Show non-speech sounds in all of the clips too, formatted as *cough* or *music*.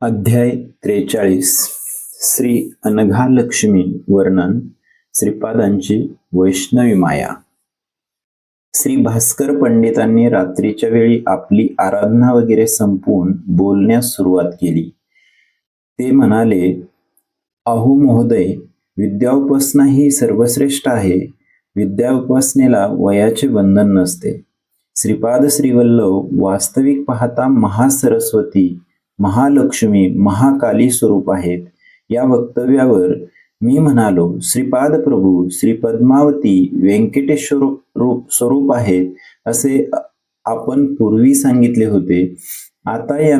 अध्याय त्रेचाळीस. श्री अनघालक्ष्मी वर्णन. श्रीपादांची वैष्णवी माया. श्री भास्कर पंडितांनी रात्रीच्या वेळी आपली आराधना वगैरे संपवून बोलण्यास सुरुवात केली. ते म्हणाले अहो महोदय विद्या उपासना ही सर्वश्रेष्ठ आहे. विद्या उपासनेला वयाचे बंधन नसते. श्रीपाद श्रीवल्लभ वास्तविक पाहता महासरस्वती महालक्ष्मी महाकाली स्वरूप आहेत. या वक्तव्यावर मी म्हणालो श्रीपाद प्रभू श्री पद्मावती व्यंकटेश्वर रूप स्वरूप आहेत असे आपण पूर्वी सांगितले होते. आता या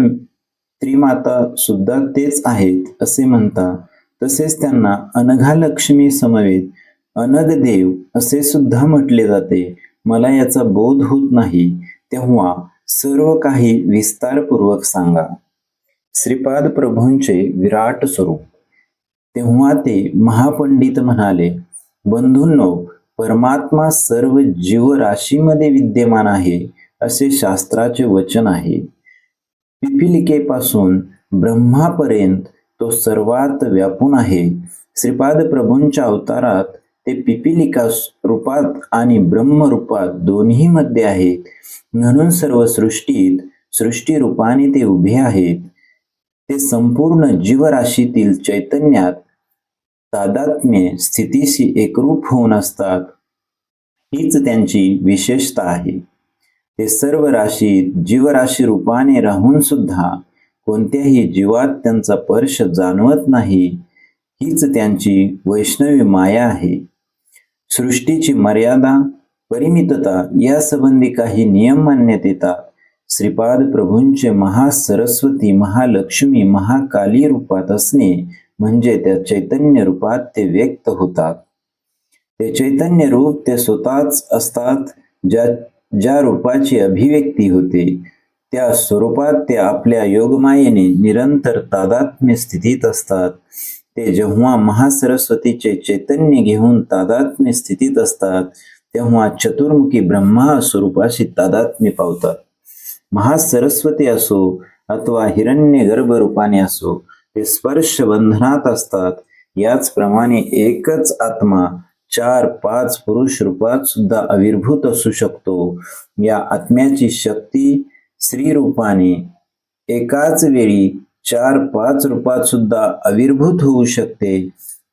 त्रिमाता सुद्धा तेच आहेत असे म्हणता. तसेच त्यांना अनघालक्ष्मी समवेत अनगदेव असे सुद्धा म्हटले जाते. मला याचा बोध होत नाही. तेव्हा सर्व काही विस्तारपूर्वक सांगा. श्रीपाद प्रभूंचे विराट स्वरूप. तेव्हा ते महापंडित म्हणाले बंधूंनो परमात्मा सर्व जीवराशीमध्ये विद्यमान आहे असे शास्त्राचे वचन आहे. पिपिलिकेपासून ब्रह्मापर्यंत तो सर्वात व्यापून आहे. श्रीपाद प्रभूंच्या अवतारात ते पिपिलिका रूपात आणि ब्रह्मरूपात दोन्ही मध्ये आहेत. म्हणून सर्व सृष्टीत सृष्टी रूपाने ते उभे आहेत. ते संपूर्ण जीवराशीतील चैतन्यात तादात्म्य स्थितीशी एकरूप होऊन असतात. हीच त्यांची विशेषता आहे. ते सर्व राशीत जीवराशी रूपाने राहून सुद्धा कोणत्याही जीवात त्यांचा स्पर्श जाणवत नाही. हीच त्यांची वैष्णवी माया आहे. सृष्टीची मर्यादा परिमितता यासंबंधी काही नियम मानण्यात येतात श्रीपाद प्रभूंचे महासरस्वती महालक्ष्मी महाकाली रूपात असणे म्हणजे त्या चैतन्य रूपात ते व्यक्त होतात. ते चैतन्य रूप ते स्वतःच असतात ज्या ज्या रूपाची अभिव्यक्ती होते. त्या स्वरूपात ते आपल्या योगमायेने निरंतर तादात्म्य स्थितीत असतात. ते जेव्हा महासरस्वतीचे चैतन्य घेऊन तादात्म्य स्थितीत असतात तेव्हा चतुर्मुखी ब्रह्मा स्वरूपाशी तादात्म्य पावतात. महासरस्वती असो अथवा हिरण्य गर्भ रूपाने असो ते स्पर्श बंधनात असतात. याचप्रमाणे एकच आत्मा चार पाच पुरुष रूपात सुद्धा आविर्भूत असू शकतो. या आत्म्याची शक्ती स्त्री रूपाने एकाच वेळी चार पाच रूपात सुद्धा आविर्भूत होऊ शकते.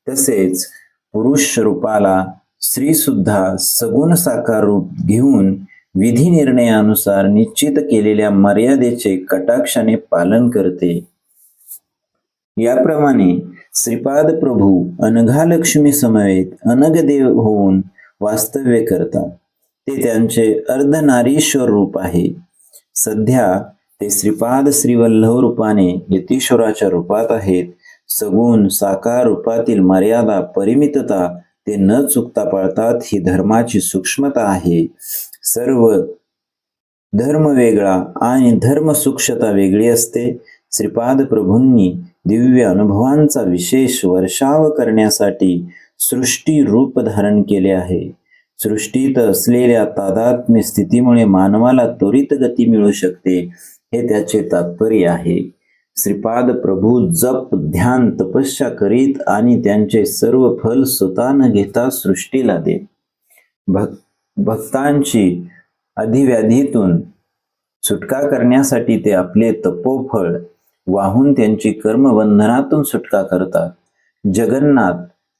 तसेच पुरुष रूपाला स्त्री सुद्धा सगुण साकार रूप घेऊन विधी निर्णयानुसार निश्चित केलेल्या मर्यादेचे कटाक्षाने पालन करते. याप्रमाणे श्रीपाद प्रभू अनघालक्ष्मी समवेत अनगदेव होऊन वास्तव्य करतात. ते त्यांचे अर्धनारीश्वर रूप आहे. सध्या ते श्रीपाद श्रीवल्लभ रूपाने यतीश्वराच्या रूपात आहेत. सगुण साकार रूपातील मर्यादा परिमितता ते न चुकता पाळतात ही धर्माची सूक्ष्मता आहे. सर्व धर्म वेगळा आणि धर्म सूक्ष्मता वेगळी असते. श्रीपाद प्रभूंनी दिव्य अनुभवांचा विशेष वर्षाव करण्यासाठी सृष्टी रूप धारण केले आहे. सृष्टीत असलेल्या तादात्म्य स्थितीमुळे मानवाला त्वरित गती मिळू शकते हे त्याचे तात्पर्य आहे. श्रीपाद प्रभू जप ध्यान तपस्या करीत आणि त्यांचे सर्व फल स्वतः न घेता सृष्टीला देत. भक्त भक्तांची अधिव्याधीतून सुटका करण्यासाठी ते आपले तपोफळ वाहून त्यांची कर्मबंधनातून सुटका करतात. जगन्नाथ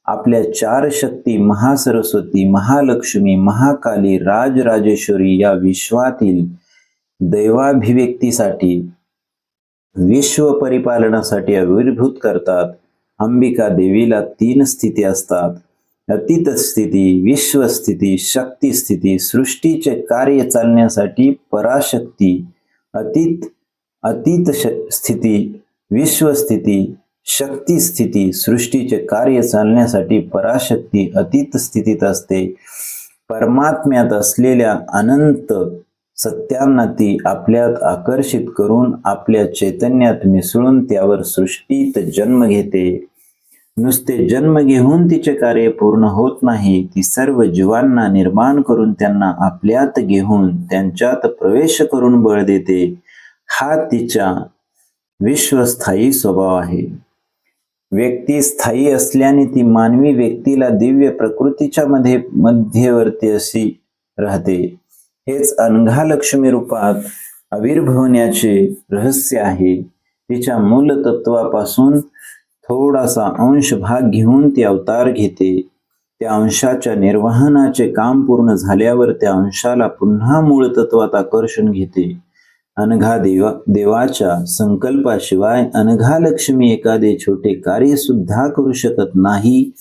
आपल्या चार शक्ती महासरस्वती महालक्ष्मी महाकाली राजराजेश्वरी या विश्वातील दैवाभिव्यक्तीसाठी विश्व परिपालनासाठी आविर्भूत करतात. अंबिका देवीला तीन स्थिती असतात. अतीत स्थिती विश्वस्थिती शक्तिस्थिती सृष्टीचे कार्य चालण्यासाठी पराशक्ती अतीत अतीत श- स्थिती विश्वस्थिती शक्ती स्थिती सृष्टीचे कार्य चालण्यासाठी पराशक्ती अतीत स्थितीत असते. परमात्म्यात असलेल्या अनंत सत्यांना ती आपल्यात आकर्षित करून आपल्या चैतन्यात मिसळून त्यावर सृष्टीत जन्म घेते. नुसते जन्म घेऊन तिचे कार्य पूर्ण होत नाही ती सर्व जीवांना निर्माण करून त्यांना आपल्यात घेऊन त्यांच्यात प्रवेश करून बळ देते. हा तिचा विश्वस्थायी स्वभाव आहे. व्यक्ती स्थायी असल्याने ती मानवी व्यक्तीला दिव्य प्रकृतीच्या मध्ये मध्यवर्ती अशी राहते. हेच अनघा लक्ष्मी रूपात आविर्भवण्याचे रहस्य आहे. तिच्या मूल तत्वापासून थोडासा अंश भाग घेऊन ती अवतार घेते. त्या अंशाच्या निर्वहनाचे काम पूर्ण झाल्यावर त्या अंशाला पुन्हा मूळ तत्वात आकर्षण घेते. अनघा देवा देवाच्या संकल्पाशिवाय अनघा लक्ष्मी एखादे छोटे कार्य सुद्धा करू शकत नाही.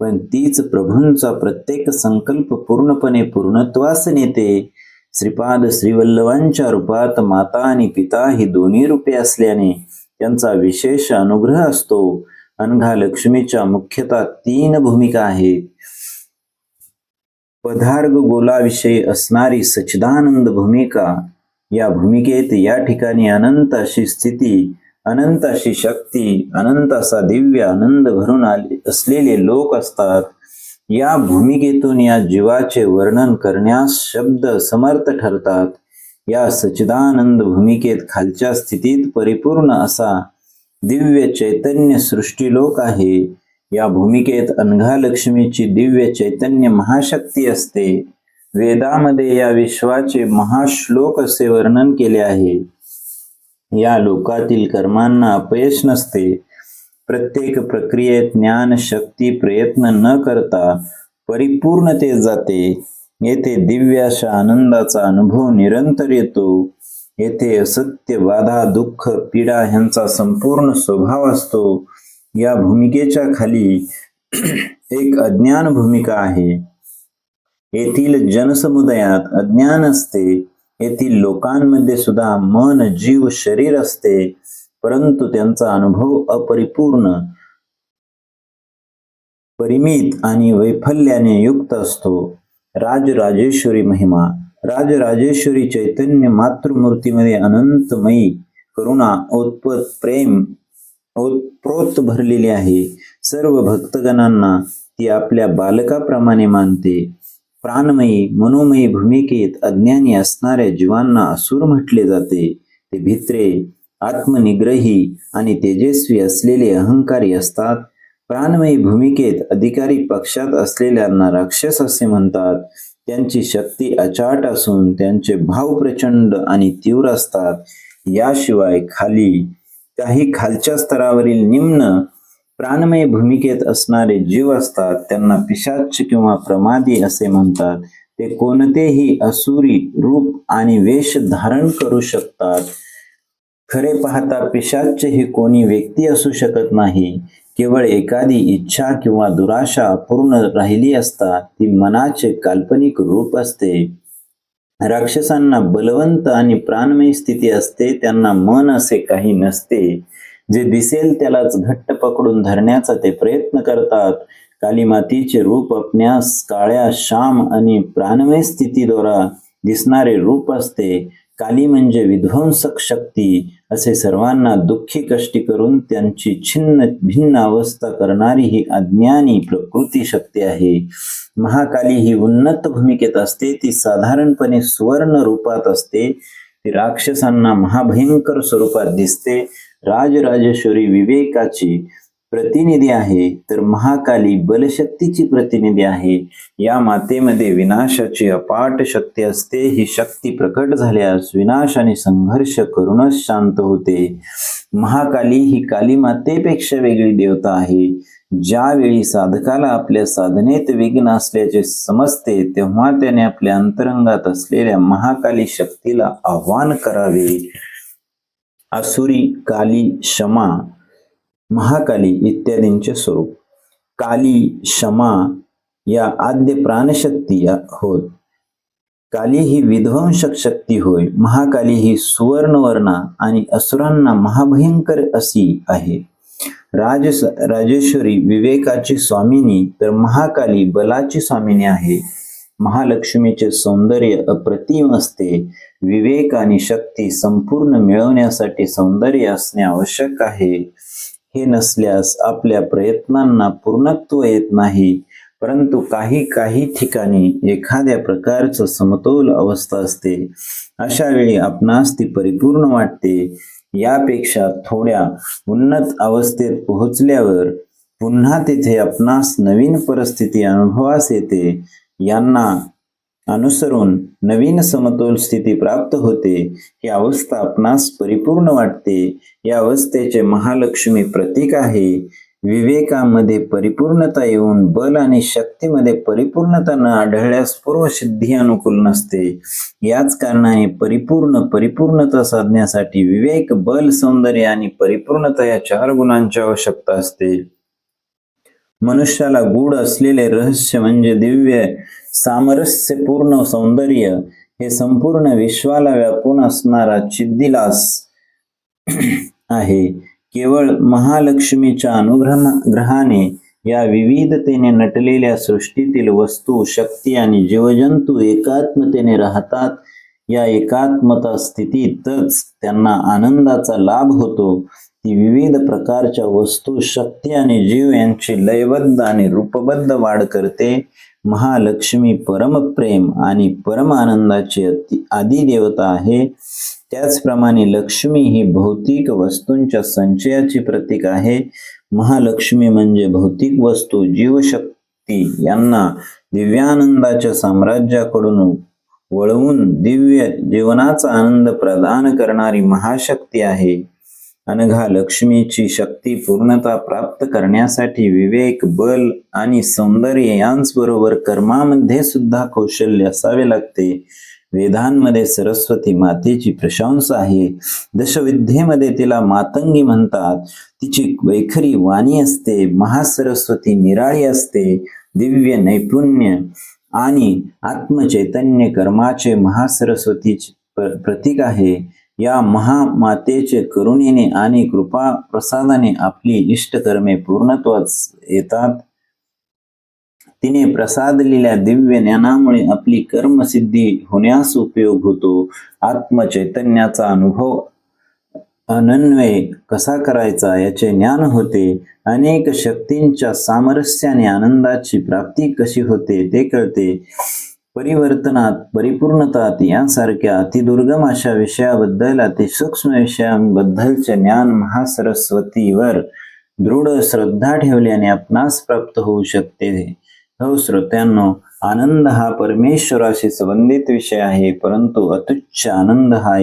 पण तीच प्रभूंचा प्रत्येक संकल्प पूर्णपणे पूर्णत्वास नेते. श्रीपाद श्रीवल्लभांच्या रूपात माता आणि पिता ही दोन्ही रूपे असल्याने त्यांचा विशेष अनुग्रह असतो. अनघा लक्ष्मीच्या मुख्यतः तीन भूमिका आहेत. पदार्ग गोलाविषयी असणारी सच्चिदानंद भूमिका. या भूमिकेत या ठिकाणी अनंत अशी स्थिती अनंत अशी शक्ती अनंत असा दिव्य आनंद भरून आले असलेले लोक असतात. या भूमिकेतून या जीवाचे वर्णन करण्यास शब्द समर्थ ठरतात. या सच्चिदानंद भूमिकेत खालच्या स्थितीत परिपूर्ण असा दिव्य चैतन्य सृष्टीलोक आहे. या भूमिकेत अनघालक्ष्मीची दिव्य चैतन्य महाशक्ती असते. वेदामध्ये या विश्वाचे महाश्लोक असे वर्णन केले आहे. या लोकातील कर्मांना अपयश नसते. प्रत्येक प्रक्रियेत ज्ञान शक्ती प्रयत्न न करता परिपूर्णते जाते. येथे दिव्य अशा आनंदाचा अनुभव निरंतर येतो. येथे असत्य बाधा दुःख पीडा ह्यांचा संपूर्ण स्वभाव असतो. या भूमिकेच्या खाली *clears throat* एक अज्ञान भूमिका आहे. येथील जनसमुदायात अज्ञान असते. येथील लोकांमध्ये सुद्धा मन जीव शरीर असते. परंतु त्यांचा अनुभव अपरिपूर्ण परिमित आणि वैफल्याने युक्त असतो. राजराजेश्वरी महिमा राजराजेश्वरी चैतन्य मातृमूर्तीमध्ये अनंतमयी करुणा ओतपत प्रेम ओतप्रोत भरलेली आहे. सर्व भक्तगणांना ती आपल्या बालकाप्रमाणे मानते. प्राणमयी मनोमयी भूमिकेत अज्ञानी असणाऱ्या जीवांना असुर म्हटले जाते. ते भित्रे आत्मनिग्रही आणि तेजस्वी असलेले अहंकारी असतात. प्राणमयी भूमिकेत अधिकारी पक्षात असलेल्यांना राक्षस असे म्हणतात. त्यांची शक्ती अचाट असून त्यांचे भाव प्रचंड आणि तीव्र असतात. याशिवाय खाली काही खालच्या स्तरावरील निम्न प्राणमय भूमिकेत असणारे जीव असतात. त्यांना पिशाच किंवा प्रमादी असे म्हणतात. ते कोणतेही असुरी रूप आणि वेश धारण करू शकतात. खरे पाहता पिशाच ही कोणी व्यक्ती असू शकत नाही. केवळ एखादी इच्छा किंवा दुराशा अपूर्ण राहिली असता ती मनाचे काल्पनिक रूप असते. राक्षसांना बलवंत आणि प्राणमय स्थिती असते त्यांना मन असे काही नसते. जे दिसेल त्यालाच घट्ट पकडून धरण्याचा ते प्रयत्न करतात. काली मातीचे रूप आपण्यास काळ्या श्याम आणि प्राणमय स्थितीद्वारा दिसणारे रूप असते. काली म्हणजे विध्वंसक शक्ती असे सर्वांना दुःखी कष्टी करून त्यांची छिन्न भिन्न अवस्था करणारी ही अज्ञानी प्रकृती शक्ती आहे. महाकाली ही उन्नत भूमिकेत असते ती साधारणपणे सुवर्ण रूपात असते. ती राक्षसांना महाभयंकर स्वरूपात दिसते. राजराजेश्वरी विवेकाची प्रतिनिधी आहे तर महाकाली बलशक्तीची प्रतिनिधी आहे. या मातेमध्ये विनाशाची अपाट शक्ती असते. ही शक्ती प्रकट झाल्यास विनाश आणि संघर्ष करूनच शांत होते. महाकाली ही काली मातेपेक्षा वेगळी देवता आहे. ज्यावेळी साधकाला आपल्या साधनेत विघ्न असल्याचे समजते तेव्हा त्याने आपल्या अंतरंगात असलेल्या महाकाली शक्तीला आव्हान करावे. असुरी काली क्षमा महाकाली इत्यादींचे स्वरूप. काली क्षमा या आद्य प्राणशक्ती या होत. काली ही विध्वंसक शक्ती होय. महाकाली ही सुवर्णवर्णा आणि असुरांना महाभयंकर अशी आहे. राज राजेश्वरी विवेकाची स्वामिनी तर महाकाली बलाची स्वामिनी आहे. महालक्ष्मीचे सौंदर्य अप्रतिम असते. विवेक आणि शक्ती संपूर्ण मिळवण्यासाठी सौंदर्य असणे आवश्यक आहे. हे नसल्यास आपल्या प्रयत्नांना पूर्णत्व येत नाही. परंतु काही काही ठिकाणी एखाद्या प्रकारचं समतोल अवस्था असते. अशा वेळी आपणास ती परिपूर्ण वाटते. यापेक्षा थोड्या उन्नत अवस्थेत पोहोचल्यावर पुन्हा तिथे आपणास नवीन परिस्थिती अनुभवास येते. यांना अनुसरून नवीन समतोल स्थिती प्राप्त होते ही अवस्था आपणास परिपूर्ण वाटते. या अवस्थेचे महालक्ष्मी प्रतीक आहे. विवेकामध्ये परिपूर्णता येऊन बल आणि शक्तीमध्ये परिपूर्णता न आढळल्यास पूर्वसिद्धी अनुकूल नसते. याच कारणाने परिपूर्ण परिपूर्णता साधण्यासाठी विवेक बल सौंदर्य आणि परिपूर्णता या चार गुणांची आवश्यकता असते. मनुष्याला गूढ असलेले रहस्य म्हणजे दिव्य सामरस्यपूर्ण सौंदर्य हे संपूर्ण विश्वाला व्यापून असणारा चिद्दिलास आहे. केवळ महालक्ष्मीच्या अनुग्रहाने या विविधतेने नटलेल्या सृष्टीतील वस्तू शक्ती आणि जीवजंतू एकात्मतेने राहतात. या एकात्मता स्थितीतच त्यांना आनंदाचा लाभ होतो. ती विविध प्रकारच्या वस्तू शक्ती आणि जीव यांची लयबद्ध आणि रूपबद्ध वाढ करते. महालक्ष्मी परमप्रेम आणि परम आनंदाची अति आदी देवता आहे. त्याचप्रमाणे लक्ष्मी ही भौतिक वस्तूंच्या संचयाची प्रतीक आहे. महालक्ष्मी म्हणजे भौतिक वस्तू जीवशक्ती यांना दिव्यानंदाच्या साम्राज्याकडून वळवून दिव्य जीवनाचा आनंद प्रदान करणारी महाशक्ती आहे. अनघा लक्ष्मीची शक्ती पूर्णता प्राप्त करण्यासाठी विवेक बल आणि सौंदर्य यांचबरोबर कर्मामध्ये सुद्धा कौशल्य असावे लागते. वेदांमध्ये सरस्वती मातेची प्रशंसा आहे. दशविद्येमध्ये तिला मातंगी म्हणतात. तिची वैखरी वाणी असते. महासरस्वती निराळी असते. दिव्य नैपुण्य आणि आत्मचैतन्य कर्माचे महासरस्वतीचे प्रतीक आहे. या महामातेचे करुणेने आणि कृपा प्रसादाने आपली इष्टकर्मे पूर्णत्वास येतात. तिने प्रसादलेल्या दिव्य ज्ञानामुळे आपली कर्मसिद्धी होण्यास उपयोग होतो. आत्मचैतन्याचा अनुभव अनन्वय कसा करायचा याचे ज्ञान होते. अनेक शक्तींच्या सामरस्याने आनंदाची प्राप्ती कशी होते ते कळते. परिवर्तनात परिपूर्णतात यांसारख्या अतिदुर्गम अशा विषयाबद्दल अतिसूक्ष्म विषयांबद्दलचे ज्ञान महासरस्वतीवर दृढ श्रद्धा ठेवल्याने आपणास प्राप्त होऊ शकते. हो श्रोत्यांनो आनंद हा परमेश्वराशी संबंधित विषय आहे परंतु अतुच्च आनंद हा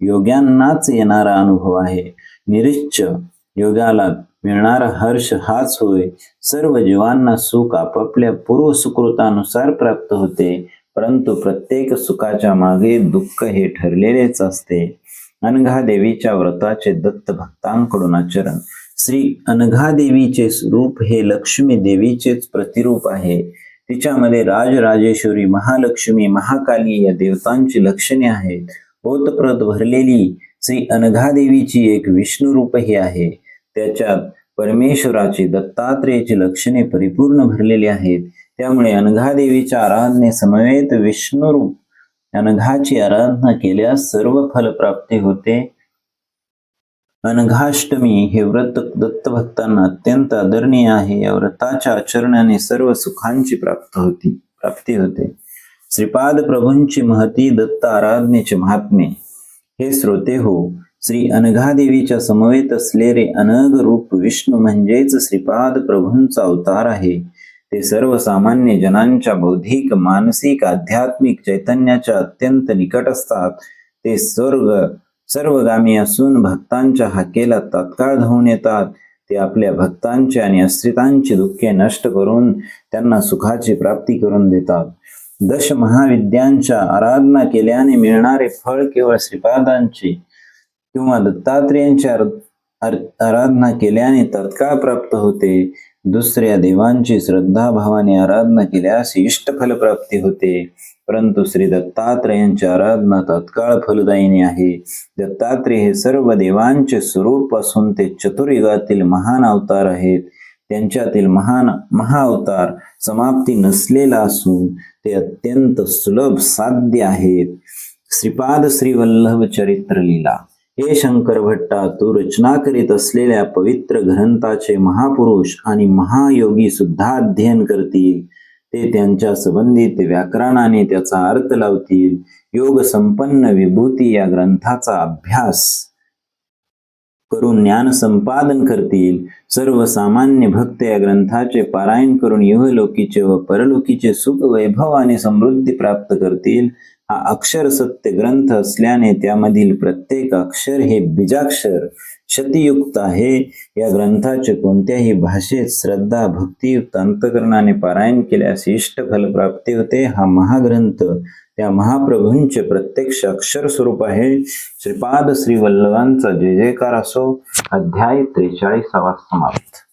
योग्यांनाच येणारा अनुभव आहे. निरिच्च योगाला मिळणारा हर्ष हाच होय. सर्व जीवांना सुख आपापल्या पूर्व सुकृतानुसार प्राप्त होते. परंतु प्रत्येक सुखाच्या मागे दुःख हे ठरलेलेच असते. अनघा देवीच्या व्रताचे दत्त भक्तांकडून आचरण. श्री अनघा देवीचे रूप हे लक्ष्मी देवीचेच प्रतिरूप आहे. तिच्यामध्ये राजराजेश्वरी महालक्ष्मी महाकाली या देवतांची लक्षणे आहेत. ओतप्रत भरलेली श्री अनघा देवीची एक विष्णू रूपही आहे. त्याच्यात परमेश्वराची दत्तात्रेयाची लक्षणे परिपूर्ण भरलेली आहेत. त्यामुळे अनघादेवीच्या आराधने समवेत विष्णुरूप अनघाची आराधना केल्यास सर्व फल प्राप्ती होते. अनघाष्टमी हे व्रत दत्त भक्तांना अत्यंत आदरणीय आहे. या व्रताच्या आचरणाने सर्व सुखांची प्राप्त होती प्राप्ती होते. श्रीपाद प्रभूंची महती दत्त आराधनेचे महात्मे. हे श्रोते हो श्री अनघादेवीच्या समवेत असलेले अनग रूप विष्णू म्हणजेच श्रीपाद प्रभूंचा अवतार आहे. ते सर्वसामान्य जनांच्या बौद्धिक मानसिक आध्यात्मिक चैतन्याच्या अत्यंत निकट असतात. ते स्वर्ग सर्वगामी असून भक्तांच्या हाकेला तात्काळ धावून येतात. ते आपल्या भक्तांचे आणि अस्थितांची दुःखे नष्ट करून त्यांना सुखाची प्राप्ती करून देतात. दश महाविद्यांच्या आराधना केल्याने मिळणारे फळ केवळ श्रीपादांची किंवा दत्तात्रेयांची आराधना केल्याने तत्काळ प्राप्त होते. दुसऱ्या देवांची श्रद्धा भावाने आराधना केल्यास इष्ट प्राप्ती होते. परंतु श्री दत्तात्रयांची आराधना तत्काळ फलदायिनी आहे. दत्तात्रय हे सर्व देवांचे स्वरूप असून ते चतुर्युगातील महान अवतार आहेत. त्यांच्यातील महान महाअवतार समाप्ती नसलेला असून ते अत्यंत सुलभ साध्य आहेत. श्रीपाद श्री वल्लभ चरित्र लीला. हे शंकर भट्टा तू रचना करीत असलेल्या पवित्र ग्रंथाचे महापुरुष आणि महायोगी सुद्धा अध्ययन करतील. ते त्यांच्या संबंधित व्याकरणाने त्याचा अर्थ लावतील. योग संपन्न विभूती या ग्रंथाचा अभ्यास करून ज्ञान संपादन करतील. सर्वसामान्य भक्त या ग्रंथाचे पारायण करून युवलोकीचे व परलोकीचे सुख वैभव आणि समृद्धी प्राप्त करतील. हा अक्षर सत्य ग्रंथ असल्याने त्यामधील प्रत्येक अक्षर हे बीजाक्षर शतियुक्त आहे. या ग्रंथाचे कोणत्याही भाषेत श्रद्धा भक्तियुक्त अंतकरणाने पारायण केल्यास इष्ट फल प्राप्ती होते. हा महाग्रंथ त्या महाप्रभूंचे प्रत्यक्ष अक्षर स्वरूप आहे. श्रीपाद श्री वल्लभांचा जय जयकार असो. अध्याय त्रेचाळीसावा समाप्त.